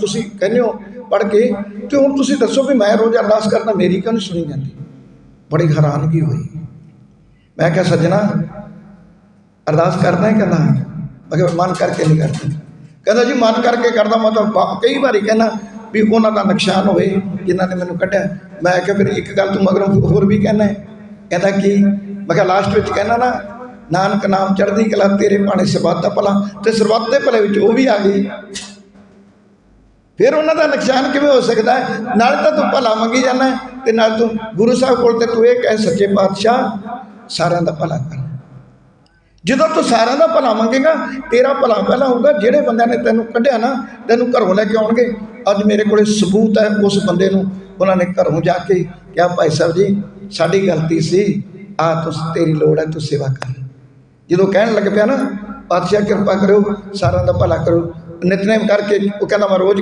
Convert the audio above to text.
ਤੁਸੀਂ ਕਹਿੰਦੇ ਹੋ ਪੜ ਕੇ, ਤੇ ਹੁਣ ਤੁਸੀਂ ਦੱਸੋ ਵੀ ਮੈਂ ਰੋਜ਼ ਅਰਦਾਸ ਕਰਦਾ, ਮੇਰੀ ਕਿਉਂ ਨਹੀਂ ਸੁਣੀ ਜਾਂਦੀ? ਬੜੀ ਹੈਰਾਨਗੀ ਹੋਈ। ਮੈਂ ਕਿਹਾ, ਸੱਜਣਾ, ਅਰਦਾਸ ਕਰਦਾ ਹੈ ਕਹਿੰਦਾ ਮੈਂ ਕਿਹਾ ਮਨ ਕਰਕੇ ਨਹੀਂ ਕਰਦਾ। ਕਹਿੰਦਾ ਜੀ, ਮਨ ਕਰਕੇ ਕਰਦਾ, ਮੈਂ ਤਾਂ ਕਈ ਵਾਰੀ ਕਹਿੰਦਾ ਵੀ ਉਹਨਾਂ ਦਾ ਨੁਕਸਾਨ ਹੋਵੇ, ਜਿਨ੍ਹਾਂ ਨੇ ਮੈਨੂੰ ਕੱਢਿਆ। ਮੈਂ ਕਿਹਾ, ਫਿਰ ਇੱਕ ਗੱਲ ਤੂੰ ਮਗਰੋਂ ਹੋਰ ਵੀ ਕਹਿਣਾ ਕਹਿੰਦਾ ਕੀ? ਮੈਂ ਕਿਹਾ ਲਾਸਟ ਵਿੱਚ ਕਹਿਣਾ ਨਾ, ਨਾਨਕ ਨਾਮ ਚੜ੍ਹਦੀ ਕਲਾ, ਤੇਰੇ ਪਾਣੇ ਸਰਬੱਤ ਦਾ ਭਲਾ। ਤੇ ਸਰਬੱਤ ਦੇ ਭਲੇ ਵਿੱਚ ਉਹ ਵੀ ਆ ਗਈ। ਫਿਰ ਉਹਨਾਂ ਦਾ ਨੁਕਸਾਨ ਕਿਵੇਂ ਹੋ ਸਕਦਾ ਹੈ? ਨਾਲ ਤਾਂ ਤੂੰ ਭਲਾ ਮੰਗੀ ਜਾਂਦਾ ਹੈ ਤੇ ਨਾਲ ਤੂੰ ਗੁਰੂ ਸਾਹਿਬ ਕੋਲ ਤੇ ਤੂੰ ਇਹ ਕਹਿ ਸੱਚੇ ਪਾਤਸ਼ਾਹ, ਸਾਰਿਆਂ ਦਾ ਭਲਾ ਕਰ। ਜਦੋਂ ਤੂੰ ਸਾਰਿਆਂ ਦਾ ਭਲਾ ਮੰਗੇਗਾ, ਤੇਰਾ ਭਲਾ ਪਹਿਲਾਂ ਹੋਊਗਾ, ਜਿਹੜੇ ਬੰਦਿਆਂ ਨੇ ਤੈਨੂੰ ਕੱਢਿਆ ਨਾ, ਤੈਨੂੰ ਘਰੋਂ ਲੈ ਕੇ ਆਉਣਗੇ। ਅੱਜ ਮੇਰੇ ਕੋਲੇ ਸਬੂਤ ਹੈ ਉਸ ਬੰਦੇ ਨੂੰ, ਉਹਨਾਂ ਨੇ ਘਰੋਂ ਜਾ ਕੇ ਕਿਹਾ, ਭਾਈ ਸਾਹਿਬ ਜੀ, ਸਾਡੀ ਗਲਤੀ ਸੀ। ਆ ਤੁਸੀਂ ਤੇਰੀ ਲੋੜ ਹੈ, ਤੂੰ ਸੇਵਾ ਕਰ। ਜਦੋਂ ਕਹਿਣ ਲੱਗ ਪਿਆ ਨਾ, ਪਾਤਸ਼ਾਹ, ਕਿਰਪਾ ਕਰਿਓ, ਸਾਰਿਆਂ ਦਾ ਭਲਾ ਕਰੋ। ਨਿਤਨੇਮ ਕਰਕੇ ਉਹ ਕਹਿੰਦਾ, ਮੈਂ ਰੋਜ਼